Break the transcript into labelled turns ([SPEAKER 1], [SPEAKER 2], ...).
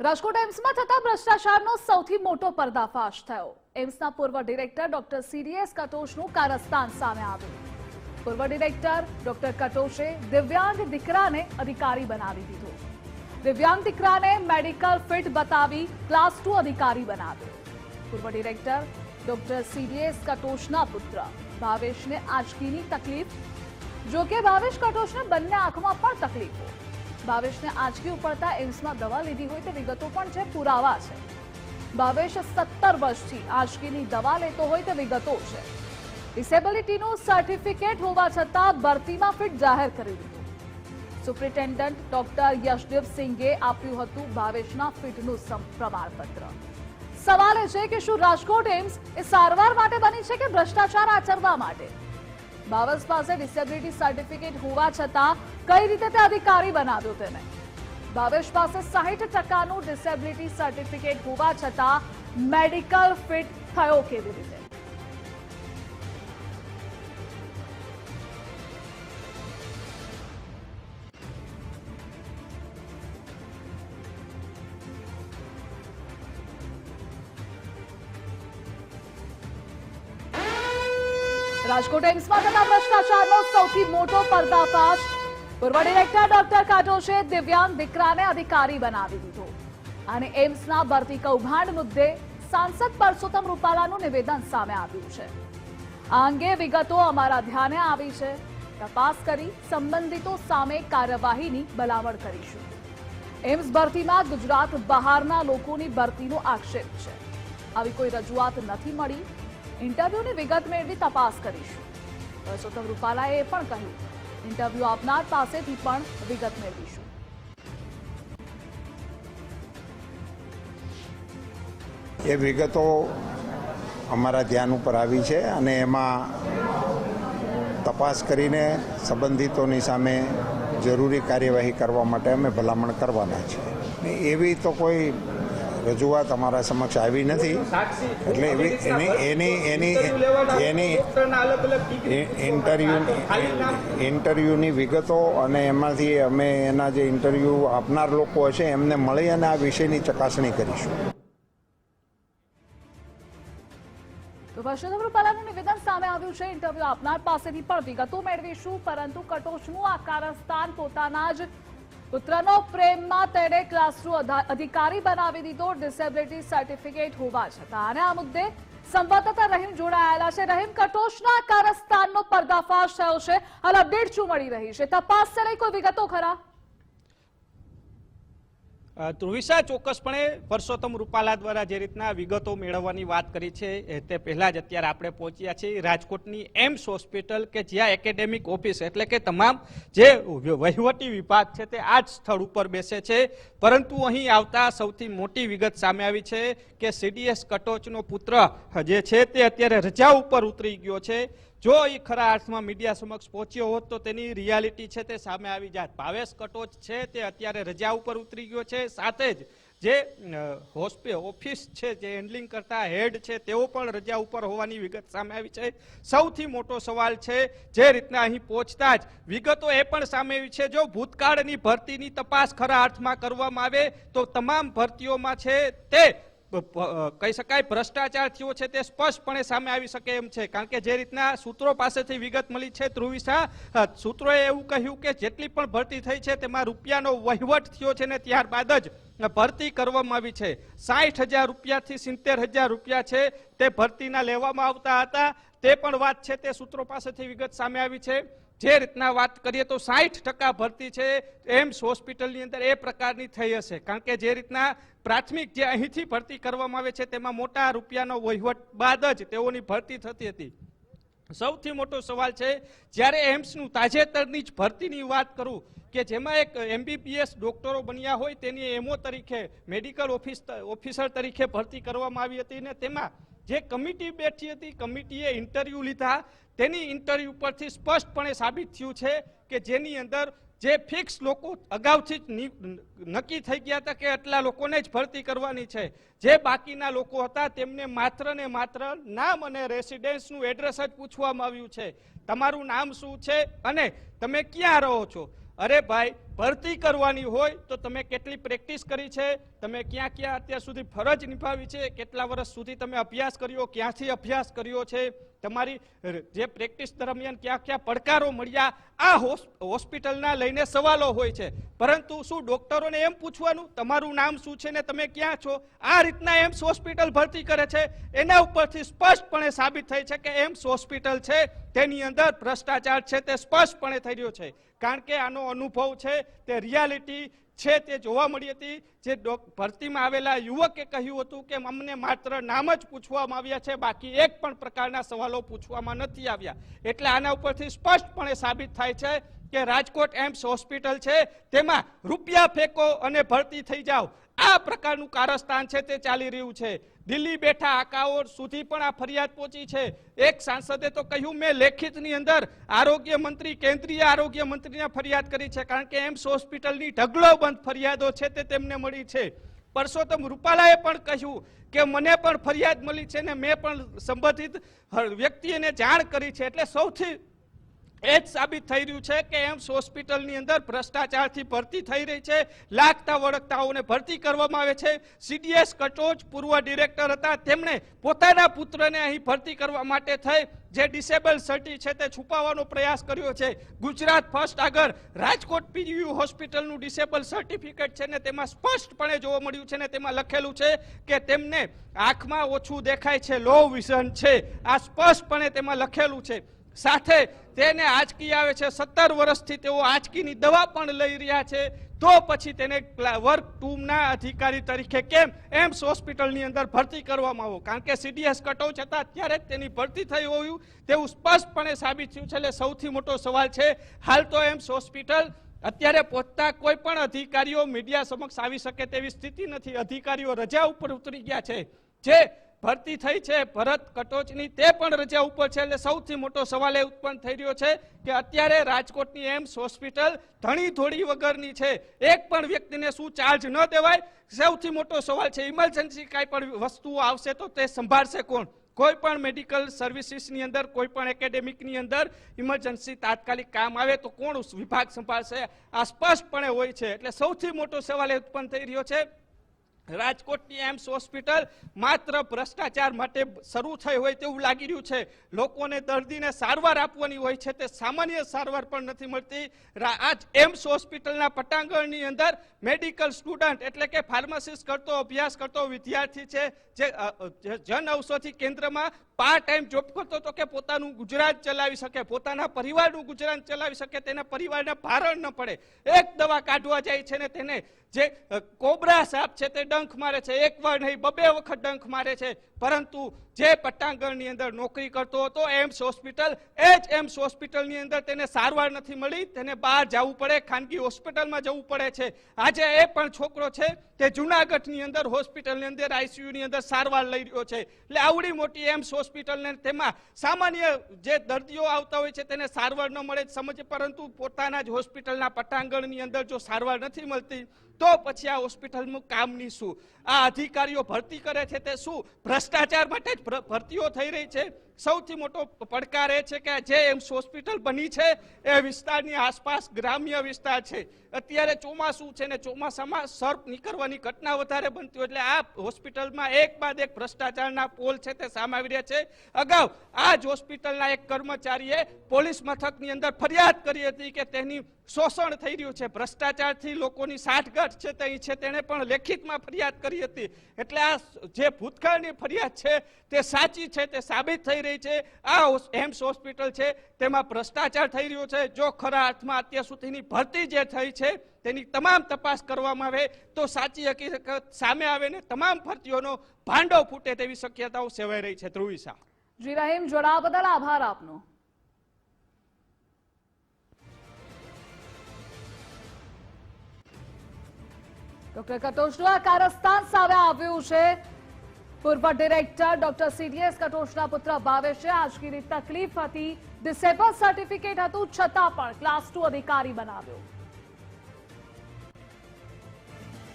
[SPEAKER 1] રાજકોટ એમ્સમાં થતા ભ્રષ્ટાચારનો સૌથી મોટો પર્દાફાશ થયો. એમ્સના પૂર્વ ડિરેક્ટર ડોક્ટર સીડીએસ કટોશનું કારસ્તાન સામે આવ્યું. પૂર્વ ડિરેક્ટર ડોક્ટર કટોશે દિવ્યાંગ દીકરાને અધિકારી બનાવી દીધો. દિવ્યાંગ દીકરાને મેડિકલ ફિટ બતાવી ક્લાસ ટુ અધિકારી બનાવ્યો. પૂર્વ ડિરેક્ટર ડોક્ટર સીડીએસ કટોશના પુત્ર ભાવેશને આજકીની તકલીફ? જોકે ભાવેશ કટોશને બંને આંખમાં પણ તકલીફો. ભાવેશને આંચકી ઉપડતા એમ્સમાં દવા લીધી હોય તે વિગતો પણ છે, પુરાવા છે. ભાવેશ સત્તર વર્ષથી આંચકીની દવા લેતો હોય તે વિગતો છે. ડિસેબિલિટીનું સર્ટિફિકેટ હોવા છતાં ભરતીમાં ફિટ જાહેર કરી દીધું. સુપ્રિન્ટેન્ડન્ટ ડોક્ટર યશદેવ સિંઘે આપ્યું હતું ભાવેશના ફિટનું પ્રમાણપત્ર સવાલ એ છે કે શું રાજકોટ એમ્સ એ સારવાર માટે બની છે કે ભ્રષ્ટાચાર આચરવા માટે? ભાવસ પાસે ડિસેબિલિટી સર્ટિફિકેટ હોવા છતાં કઈ રીતે તે અધિકારી બનાવ્યો તેને? ભાવેશ પાસે સાહીઠ ટકાનું ડિસેબિલિટી સર્ટિફિકેટ હોવા છતાં મેડિકલ ફિટ થયો કેવી રીતે? રાજકોટ એમ્સમાં થતા ભ્રષ્ટાચારનો સૌથી મોટો પર્દાફાશ. પૂર્વ ડિરેક્ટર ડોક્ટર કાટોશે દિવ્યાંગ દીકરાને અધિકારી બનાવી દીધો. અને એમ્સના ભરતી કૌભાંડ મુદ્દે સાંસદ પરસોત્તમ રૂપાલાનું નિવેદન સામે આવ્યું છે. આ અંગે વિગતો અમારા ધ્યાને આવી છે. તપાસ કરી સંબંધિતો સામે કાર્યવાહીની ભલામણ કરીશું. એમ્સ ભરતીમાં ગુજરાત બહારના લોકોની ભરતીનો આક્ષેપ છે. આવી કોઈ રજૂઆત નથી મળી. ઇન્ટરવ્યુની વિગત મેળવી તપાસ કરીશું. પરસોત્તમ રૂપાલાએ પણ કહ્યું, ઇન્ટરવ્યુ આપનાર પાસેથી પણ વિગત મેળવીશું.
[SPEAKER 2] એ વિગતો અમારા ધ્યાન ઉપર આવી છે અને એમાં તપાસ કરીને સંબંધિતોની સામે જરૂરી કાર્યવાહી કરવા માટે અમે ભલામણ કરવાના છીએ. એવી તો કોઈ રજૂઆત અમારા સમક્ષ આવી નથી. એટલે એવી એની એની એની એની ઇન્ટરવ્યુ ઇન્ટરવ્યૂની વિગતો અને એમાંથી અમે એના જે ઇન્ટરવ્યૂ આપનાર લોકો હશે, એમને મળી અને આ વિષયની ચકાસણી કરીશું.
[SPEAKER 1] તો પરસોત્તમ રૂપાલાનું નિવેદન સામે આવ્યું છે. ઇન્ટરવ્યુ આપનાર પાસેથી પણ વિગતો મેળવીશું, પરંતુ કટોચનું આ કારસ્તાન પોતાના જ પુત્રનો પ્રેમમાં તેણે ક્લાસ ટુ અધા- અધિકારી બનાવી દીધો. ડિસેબિલિટી સર્ટિફિકેટ હોવા છતાં. અને આ મુદ્દે સંવાદદાતા રહીમ જોડાયેલા છે. રહીમ કટોશના કારસ્તાનનો પર્દાફાશ થયો છે. હાલ અપડેટ શું મળી રહી છે? તપાસ લઈ કોઈ વિગતો ખરા?
[SPEAKER 3] અ, ધ્રુવિશા ચોક્કસપણે પરસોત્તમ રૂપાલા દ્વારા જે રીતના વિગતો મેળવવાની વાત કરી છે તે પહેલા જ અત્યારે આપણે પહોંચ્યા છીએ રાજકોટની એમ્સ હોસ્પિટલ કે જ્યાં એકેડેમિક ઓફિસ એટલે કે તમામ જે વહીવટી વિભાગ છે તે આ જ સ્થળ ઉપર બેસે છે. પરંતુ અહીં આવતા સૌથી મોટી વિગત સામે આવી છે કે સીડીએસ કટોચનો પુત્ર જે છે તે અત્યારે રજા ઉપર ઉતરી ગયો છે. જો એ ખરા અર્થમાં મીડિયા સમક્ષ પહોંચ્યો હોત તો તેની રિયાલિટી છે તે સામે આવી જાત. ભાવેશ કટોચ છે તે અત્યારે રજા ઉપર ઉતરી ગયો છે. સાથે જ જે હોસ્પે, ઓફિસ છે જે હેન્ડલિંગ કરતા હેડ છે તેઓ પણ રજા ઉપર હોવાની વિગત સામે આવી છે. સૌથી મોટો સવાલ છે જે રીતના અહીં પહોંચતા જ વિગતો એ પણ સામે આવી છે. જો ભૂતકાળની ભરતીની તપાસ ખરા અર્થમાં કરવામાં આવે તો તમામ ભરતીઓમાં છે તે કહી શકાય ભ્રષ્ટાચાર થયો છે તે સ્પષ્ટપણે સામે આવી શકે એમ છે. કારણ કે જે રીતના સૂત્રો પાસેથી વિગત મળી છે, ધ્રુવિશા સૂત્રોએ એવું કહ્યું કે જેટલી પણ ભરતી થઈ છે તેમાં રૂપિયાનો વહીવટ થયો છે ને ત્યારબાદ જ ભરતી કરવામાં આવી છે. સાઠ હજાર રૂપિયાથી સિત્તેર હજાર રૂપિયા છે તે ભરતીના લેવામાં આવતા હતા. તે પણ વાત છે તે સૂત્રો પાસેથી વિગત સામે આવી છે. જે રીતના વાત કરીએ તો સાઠ ટકા ભરતી છે, એમ્સ હોસ્પિટલની અંદર એ પ્રકારની થઈ હશે. કારણ કે જે રીતના પ્રાથમિક જે અહીંથી ભરતી કરવામાં આવે છે, તેમાં મોટા રૂપિયાનો વહીવટ બાદ જ તેઓની ભરતી થતી હતી. સૌથી મોટો સવાલ છે, જ્યારે એમ્સનું તાજેતરની જ ભરતીની વાત કરું કે જેમાં એક એમબીબીએસ ડોક્ટરો બન્યા હોય, તેની એમઓ તરીકે મેડિકલ ઓફિસ, ઓફિસર તરીકે ભરતી કરવામાં આવી હતી ને તેમાં જે કમિટી બેઠી હતી, કમિટીએ ઇન્ટરવ્યુ લીધા. તેની ઇન્ટરવ્યુ પરથી સ્પષ્ટપણે સાબિત થયું છે કે જેની અંદર જે ફિક્સ લોકો અગાઉથી જ નક્કી થઈ ગયા હતા કે આટલા લોકોને જ ભરતી કરવાની છે. જે બાકીના લોકો હતા, તેમને માત્ર ને માત્ર નામ અને રેસિડેન્સનું એડ્રેસ જ પૂછવામાં આવ્યું છે. તમારું નામ શું છે અને તમે ક્યાં રહો છો? અરે ભાઈ ભરતી કરવાની હોય તો તમે કેટલી પ્રેક્ટિસ કરી છે, તમે ક્યાં ક્યાં અત્યાર સુધી ફરજ નિભાવી છે, કેટલા વર્ષ સુધી તમે અભ્યાસ કર્યો, ક્યાંથી અભ્યાસ કર્યો છે, તમારી જે પ્રેક્ટિસ દરમિયાન ક્યાં ક્યાં પડકારો મળ્યા, આ હોસ- હોસ્પિટલના લઈને સવાલો હોય છે. પરંતુ શું ડોક્ટરોને એમ પૂછવાનું, તમારું નામ શું છે ને તમે ક્યાં છો, આ રીતના એમ્સ હોસ્પિટલ ભરતી કરે છે, એના ઉપરથી સ્પષ્ટપણે સાબિત થઈ છે કે એમ્સ હોસ્પિટલ છે, તેની અંદર ભ્રષ્ટાચાર છે તે સ્પષ્ટપણે થઈ રહ્યો છે. કારણ કે આનો અનુભવ છે તે રિયાલિટી છે તે જોવા મળી હતી. જે ભરતીમાં આવેલા યુવકે કહ્યું હતું કે અમને માત્ર નામ જ પૂછવામાં આવ્યા છે, બાકી એક પણ પ્રકારના સવાલો પૂછવામાં નથી આવ્યા. એટલે આના ઉપરથી સ્પષ્ટપણે સાબિત થાય છે કે રાજકોટ એમ્સ હોસ્પિટલ છે, તેમાં રૂપિયા ફેંકો અને ભરતી થઈ જાઓ. આ પ્રકારનું કારસ્તાન છે તે ચાલી રહ્યું છે. દિલ્હી બેઠા આકાઓ સુધી પણ આ ફરિયાદ પહોંચી છે. એક સાંસદે તો કહ્યું, મેં લેખિતની અંદર આરોગ્ય મંત્રી, કેન્દ્રીય આરોગ્ય મંત્રીને ફરિયાદ કરી છે, કારણ કે એમ્સ હોસ્પિટલની ઢગલો બંધ ફરિયાદો છે તે તેમને મળી છે. પરસોત્તમ રૂપાલાએ પણ કહ્યું કે, મને પણ ફરિયાદ મળી છે ને મેં પણ સંબંધિત વ્યક્તિને જાણ કરી છે. એટલે સૌથી એ જ સાબિત થઈ રહ્યું છે કે એમ્સ હોસ્પિટલની અંદર ભ્રષ્ટાચારથી ભરતી થઈ રહી છે. લાગતા વળગતાઓને ભરતી કરવામાં આવે છે. સીડીએસ કટોચ પૂર્વ ડિરેક્ટર હતા. તેમણે પોતાના પુત્રને અહીં ભરતી કરવા માટે થઈ. જે ડિસેબલ સર્ટી છે તે છુપાવવાનો પ્રયાસ કર્યો છે. ગુજરાત ફર્સ્ટ આગળ રાજકોટ પીજીયુ હોસ્પિટલનું ડિસેબલ સર્ટિફિકેટ છે ને તેમાં સ્પષ્ટપણે જોવા મળ્યું છે ને તેમાં લખેલું છે કે તેમને આંખમાં ઓછું દેખાય છે. લો વિઝન છે. આ સ્પષ્ટપણે તેમાં લખેલું છે. સાથે તેને આંચકી આવે છે. સત્તર વર્ષથી તેઓ આંચકીની દવા પણ લઈ રહ્યા છે. તો પછી તેને વર્ગ ટુના અધિકારી તરીકે કેમ એમ્સ હોસ્પિટલની અંદર ભરતી કરવામાં આવો? કારણ કે સીડીએસ કટોચ હતા ત્યારે જ તેની ભરતી થઈ હોયું. તેવું સ્પષ્ટપણે સાબિત થયું છે. એટલે સૌથી મોટો સવાલ છે, હાલ તો એમ્સ હોસ્પિટલ અત્યારે પહોંચતા કોઈ પણ અધિકારીઓ મીડિયા સમક્ષ આવી શકે તેવી સ્થિતિ નથી. અધિકારીઓ રજા ઉપર ઉતરી ગયા છે. જે ભરતી થઈ છે, ભરત કટોચની તે પણ રજા ઉપર છે. એટલે સૌથી મોટો સવાલ એ ઉત્પન્ન થઈ રહ્યો છે કે અત્યારે રાજકોટની એમ્સ હોસ્પિટલ ધણી ધોળી વગરની છે. એક પણ વ્યક્તિને શું ચાર્જ ન દેવાય? સૌથી મોટો સવાલ છે, ઇમરજન્સી કાંઈ પણ વસ્તુઓ આવશે તો તે સંભાળશે કોણ? કોઈ પણ મેડિકલ સર્વિસીસની અંદર, કોઈ પણ એકેડેમિકની અંદર ઇમરજન્સી તાત્કાલિક કામ આવે તો કોણ વિભાગ સંભાળશે? આ સ્પષ્ટપણે હોય છે. એટલે સૌથી મોટો સવાલ એ ઉત્પન્ન થઈ રહ્યો છે રાજકોટની એમ્સ હોસ્પિટલ માત્ર ભ્રષ્ટાચાર માટે શરૂ થઈ હોય તેવું લાગી રહ્યું છે. લોકોને દર્દીને સારવાર આપવાની હોય છે તે સામાન્ય સારવાર પણ નથી મળતી. આજ એમ્સ હોસ્પિટલના પટાંગણની અંદર મેડિકલ સ્ટુડન્ટ એટલે કે ફાર્માસિસ્ટ કરતો અભ્યાસ કરતો વિદ્યાર્થી છે જે જન ઔષધિ કેન્દ્રમાં પાર્ટ ટાઈમ જોબ કરતો તો કે પોતાનું ગુજરાત ચલાવી શકે, પોતાના પરિવારનું ગુજરાત ચલાવી શકે, તેના પરિવારને ભારણ ન પડે. એક દવા કાઢવા જાય છે ને તેને જે કોબરા સાપ છે તે ડંખ મારે છે એકવાર નહીં, બબે વખત ડંખ મારે છે. પરંતુ જે પટ્ટાંગણની અંદર નોકરી કરતો હતો, એમ્સ હોસ્પિટલ, એ જ એમ્સ હોસ્પિટલની અંદર તેને સારવાર નથી મળી, તેને બહાર જવું પડે, ખાનગી હોસ્પિટલમાં જવું પડે છે. આજે એ પણ છોકરો છે, તે જુનાગઢની અંદર, હોસ્પિટલની અંદર આઈસીયુની અંદર સારવાર લઈ રહ્યો છે. એટલે આવડી મોટી એમ્સ હોસ્પિટલને તેમાં સામાન્ય જે દર્દીઓ આવતા હોય છે તેને સારવાર ન મળે સમજ, પરંતુ પોતાના જ હોસ્પિટલના પટાંગણની અંદર જો સારવાર નથી મળતી તો પછી આ હોસ્પિટલનું કામની શું? આ અધિકારીઓ ભરતી કરે છે તે શું? ભ્રષ્ટાચાર માટે જ ભર- ભરતીઓ થઈ રહી છે? સૌથી મોટો પડકાર એ છે કે જે એમ્સ હોસ્પિટલ બની છે, એ વિસ્તારની આસપાસ ગ્રામ્ય વિસ્તાર છે. અત્યારે ચોમાસું છે ને ચોમાસામાં સર્પ નીકળવાની ઘટના વધારે બનતી હોય એટલે આ હોસ્પિટલમાં એક બાદ એક ભ્રષ્ટાચારના પોલ છે તે સામે આવી રહ્યા છે. અગાઉ આ જ હોસ્પિટલના એક કર્મચારીએ પોલીસ મથકની અંદર ફરિયાદ કરી હતી કે તેની શોષણ થઈ રહ્યું છે. ભ્રષ્ટાચારથી લોકોની સાઠગાંઠ છે તે છે. તેણે પણ લેખિતમાં ફરિયાદ કરી હતી. એટલે આ જે ભૂતકાળની ફરિયાદ છે તે સાચી છે, તે સાબિત થઈ રહી છે. આ એમ્સ હોસ્પિટલ છે. તેમાં ભ્રષ્ટાચાર થઈ રહ્યો છે. જો ખરા અર્થમાં અત્યાર સુધીની ભરતી જે થઈ છે તેની તમામ તપાસ કરવામાં આવે તો સાચી હકીકત સામે આવે ને તમામ ભરતીઓનો ભાંડો ફૂટે તેવી શક્યતાઓ સેવાઈ રહી છે. ધ્રુવી શાહ.
[SPEAKER 1] જી રહીમ, જોડાવા બદલ આભાર આપનો. ડોક્ટર કટોચનું આ કારસ્તાન સામે આવ્યું છે. પૂર્વ ડિરેક્ટર ડોક્ટર સીડીએસ કટોચના પુત્ર ભાવેશે આજકીની તકલીફ હતી. ડિસેબલ સર્ટિફિકેટ હતું, છતાં પણ ક્લાસ ટુ અધિકારી બનાવ્યો.